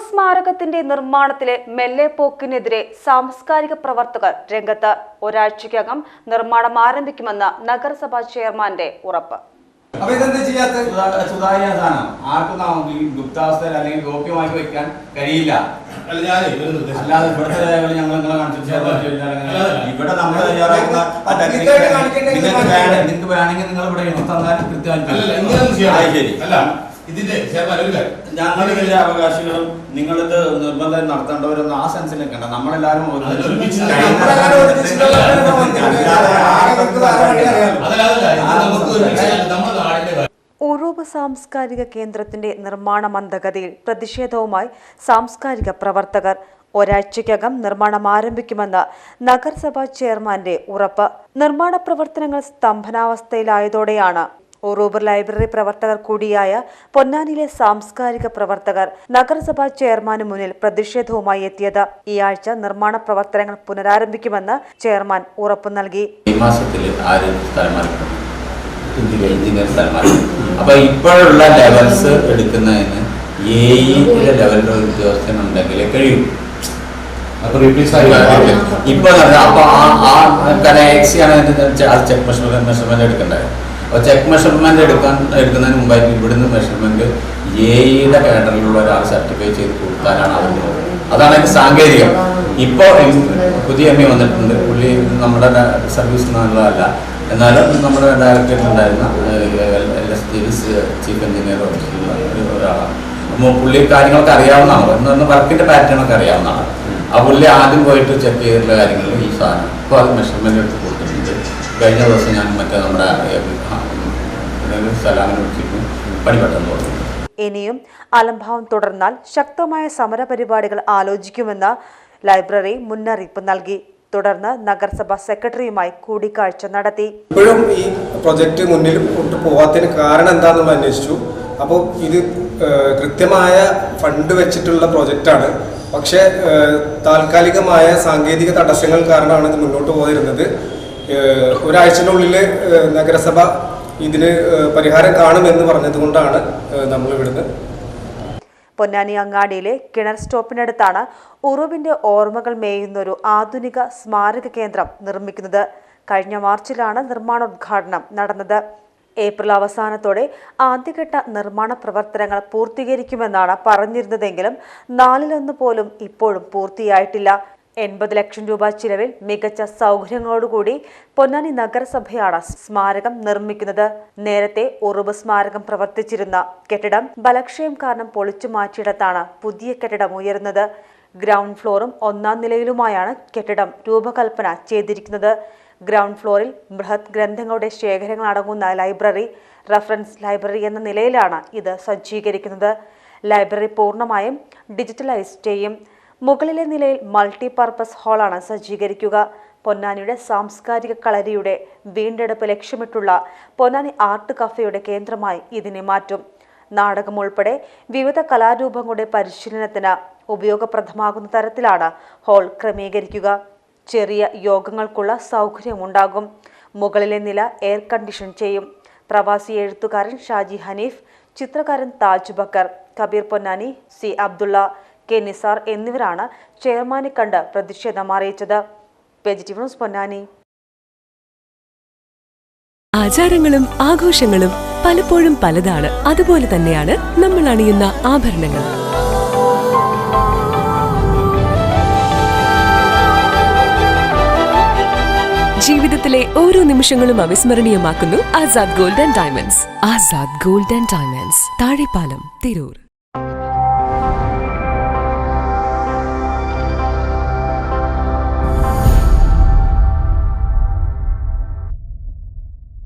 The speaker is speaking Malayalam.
സ്മാരകത്തിന്റെ നിർമ്മാണത്തിലെ മെല്ലെപ്പോക്കിനെതിരെ സാംസ്കാരിക പ്രവർത്തകർ രംഗത്ത് ഒരാഴ്ചയ്ക്കകം നിർമ്മാണം ആരംഭിക്കുമെന്ന് നഗരസഭാ ചെയർമാന്റെ ഉറപ്പ്. അപ്പൊ ഇതെന്താ ചെയ്യാത്ത സുതാ- സുതാര്യ സാധനം? ആർക്കും നാ- ഗുപ്താവസ്ഥയിൽ അല്ലെങ്കിൽ ഗോപ്യമാക്കി വെക്കാൻ കഴിയില്ല. അല്ലാതെ ഇവിടുത്തെ രേഖകൾ ഞങ്ങൾ ഇവിടെ നമ്മൾ തയ്യാറാക്കുന്ന നിങ്ങൾക്ക്. വേണമെങ്കിൽ നിങ്ങൾ ഇവിടെ തന്നാൽ ശരി അല്ല ഇതിന്റെ ചെയർമാൻ ഒരു കാര്യം. ഞങ്ങൾ ഇതിന്റെ അവകാശികളും നിങ്ങളിത് നിർബന്ധം നടത്തേണ്ടവരൊന്നും ആ സെൻസിൽ നിൽക്കണ്ട നമ്മളെല്ലാരും ഉറൂബ് സാംസ്കാരിക കേന്ദ്രത്തിന്റെ നിർമ്മാണ മന്ദഗതിയിൽ പ്രതിഷേധവുമായി സാംസ്കാരിക പ്രവർത്തകർ ഒരാഴ്ചയ്ക്കകം നിർമ്മാണം ആരംഭിക്കുമെന്ന് നഗരസഭാ ചെയർമാന്റെ ഉറപ്പ് നിർമ്മാണ പ്രവർത്തനങ്ങൾ സ്തംഭനാവസ്ഥയിലായതോടെയാണ് ഉറൂബ് ലൈബ്രറി പ്രവർത്തകർ കൂടിയായ പൊന്നാനിയിലെ സാംസ്കാരിക പ്രവർത്തകർ നഗരസഭാ ചെയർമാന് മുന്നിൽ പ്രതിഷേധവുമായി എത്തിയത്. ഈ ആഴ്ച നിർമ്മാണ പ്രവർത്തനങ്ങൾ പുനരാരംഭിക്കുമെന്ന് ചെയർമാൻ ഉറപ്പു നൽകി. ഈ മാസത്തിൽ ആര് മാറിക്കണം എഞ്ചിനീയർ സ്ഥലം അപ്പോൾ ഇപ്പോഴുള്ള ലെവൽസ് എടുക്കുന്നതിന് ഏയിലെ ലെവലിലുള്ള ഒരു ഉദ്യോഗസ്ഥൻ ഉണ്ടെങ്കിലേ കഴിയൂ. അപ്പൊ റീപ്ലേസ് ആയി ഇപ്പൊ നടന്ന- അപ്പൊ ആ ആ എക്സി ആണ് അത് ചെക്ക് മെഷർമെന്റ് മെഷർമെന്റ് എടുക്കേണ്ടത് ചെക്ക് മെഷർമെന്റ് എടുക്കാൻ എടുക്കുന്നതിന് മുമ്പായിട്ട് ഇവിടുന്ന് മെഷർമെന്റ് എയുടെ കാറ്ററിലുള്ള ഒരാൾ സർട്ടിഫൈ ചെയ്ത് കൊടുത്താലാണ് അവർ അതാണ് അതിന്റെ സാങ്കേതികം. ഇപ്പോൾ പുതിയ എം എ വന്നിട്ടുണ്ട്. പുള്ളി നമ്മുടെ സർവീസ് എന്നുള്ളതല്ല എന്നാലും നമ്മുടെ ഡയറക്ടറേറ്റ് ഉണ്ടായിരുന്ന L S G chief engineer ഓഫീസിലുള്ള ഒരു- ഒരാളാണ്. അപ്പോൾ പുള്ളി കാര്യങ്ങളൊക്കെ അറിയാവുന്നതാണ്. എന്ന് പറഞ്ഞാൽ വർക്കിന്റെ പാറ്റേണൊക്കെ അറിയാവുന്നതാണ്. ആ പുള്ളി ആദ്യം പോയിട്ട് ചെക്ക് ചെയ്തിട്ടുള്ള കാര്യങ്ങളിൽ ഈ സാധനം. ഇപ്പോൾ അത് മെഷർമെന്റ് എടുത്ത് കൊടുത്തിട്ടുണ്ട്. കഴിഞ്ഞ ദിവസം ഞാൻ മറ്റേ നമ്മുടെ സലാമിനെ വിളിച്ചിട്ട് ഇനിയും അലംഭാവം തുടർന്നാൽ ശക്തമായ സമരപരിപാടികൾ ആലോചിക്കുമെന്ന് ലൈബ്രറി മുന്നറിയിപ്പ് നൽകി. തുടർന്ന് നഗരസഭാ സെക്രട്ടറിയുമായി കൂടിക്കാഴ്ച നടത്തി. ഇപ്പോഴും ഈ പ്രൊജക്ട് മുന്നിൽ കൊണ്ടു പോവാത്തതിന് കാരണം എന്താണെന്ന് അന്വേഷിച്ചു. അപ്പോൾ ഇത് കൃത്യമായ ഫണ്ട് വെച്ചിട്ടുള്ള പ്രൊജക്റ്റാണ്. പക്ഷേ താൽക്കാലികമായ സാങ്കേതിക തടസ്സങ്ങൾ കാരണമാണ് ഇത് മുന്നോട്ട് പോയിരുന്നത് ഒരാഴ്ചനുള്ളിൽ നഗരസഭ ഇതിന് പരിഹാരം കാണുമെന്ന് പറഞ്ഞതുകൊണ്ടാണ് കൊണ്ടാണ് നമ്മൾ ഇവിടുന്ന് പൊന്നാനി അങ്ങാടിയിലെ കിണർ സ്റ്റോപ്പിനടുത്താണ് ഉറുവിന്റെ ഓർമ്മകൾ മേയുന്ന ഒരു ആധുനിക സ്മാരക കേന്ദ്രം നിർമ്മിക്കുന്നത്. കഴിഞ്ഞ മാർച്ചിലാണ് നിർമ്മാണോദ്ഘാടനം നടന്നത്. ഏപ്രിൽ അവസാനത്തോടെ ആദ്യഘട്ട നിർമ്മാണ പ്രവർത്തനങ്ങൾ പൂർത്തീകരിക്കുമെന്നാണ് പറഞ്ഞിരുന്നതെങ്കിലും നാലിലൊന്ന് പോലും ഇപ്പോഴും പൂർത്തിയായിട്ടില്ല. എൺപത് ലക്ഷം രൂപ ചിലവിൽ മികച്ച സൗകര്യങ്ങളോടുകൂടി പൊന്നാനി നഗരസഭയാണ് സ്മാരകം നിർമ്മിക്കുന്നത്. നേരത്തെ ഉറുബ് സ്മാരകം പ്രവർത്തിച്ചിരുന്ന കെട്ടിടം ബലക്ഷയം കാരണം പൊളിച്ചു മാറ്റിയിടത്താണ് പുതിയ കെട്ടിടം ഉയരുന്നത്. ഗ്രൗണ്ട് ഫ്ലോറും ഒന്നാം നിലയിലുമായാണ് കെട്ടിടം രൂപകൽപ്പന ചെയ്തിരിക്കുന്നത്. ഗ്രൗണ്ട് ഫ്ലോറിൽ ബൃഹത് ഗ്രന്ഥങ്ങളുടെ ശേഖരങ്ങൾ അടങ്ങുന്ന ലൈബ്രറി റഫറൻസ് ലൈബ്രറി എന്ന നിലയിലാണ് ഇത് സജ്ജീകരിക്കുന്നത്. ലൈബ്രറി പൂർണമായും ഡിജിറ്റലൈസ് ചെയ്യും. മുകളിലെ നിലയിൽ മൾട്ടി പർപ്പസ് ഹാളാണ് സജ്ജീകരിക്കുക. പൊന്നാനിയുടെ സാംസ്കാരിക കളരിയുടെ വീണ്ടെടുപ്പ് ലക്ഷ്യമിട്ടുള്ള പൊന്നാനി ആർട്ട് കഫേയുടെ കേന്ദ്രമായി ഇതിനെ മാറ്റും. നാടകം ഉൾപ്പെടെ വിവിധ കലാരൂപങ്ങളുടെ പരിശീലനത്തിന് ഉപയോഗപ്രദമാകുന്ന തരത്തിലാണ് ഹാൾ ക്രമീകരിക്കുക. ചെറിയ യോഗങ്ങൾക്കുള്ള സൗകര്യമുണ്ടാകും മുകളിലെ നില എയർ കണ്ടീഷൻ ചെയ്യും. പ്രവാസി എഴുത്തുകാരൻ ഷാജി ഹനീഫ് ചിത്രകാരൻ താജ് ബക്കർ കബീർ പൊന്നാനി സി അബ്ദുള്ള കെ നിസാർ എന്നിവരാണ് ചെയർമാനെ കണ്ട് പ്രതിഷേധം അറിയിച്ചത്. പൊന്നാനി. ആചാരങ്ങളും ആഘോഷങ്ങളും പലപ്പോഴും പലതാണ്. അതുപോലെ തന്നെയാണ് നമ്മൾ അണിയുന്ന ആഭരണങ്ങൾ ജീവിതത്തിലെ ഓരോ നിമിഷങ്ങളും അവിസ്മരണീയമാക്കുന്നു Azad golden diamonds. Azad golden diamonds. Thazhepalam Tirur.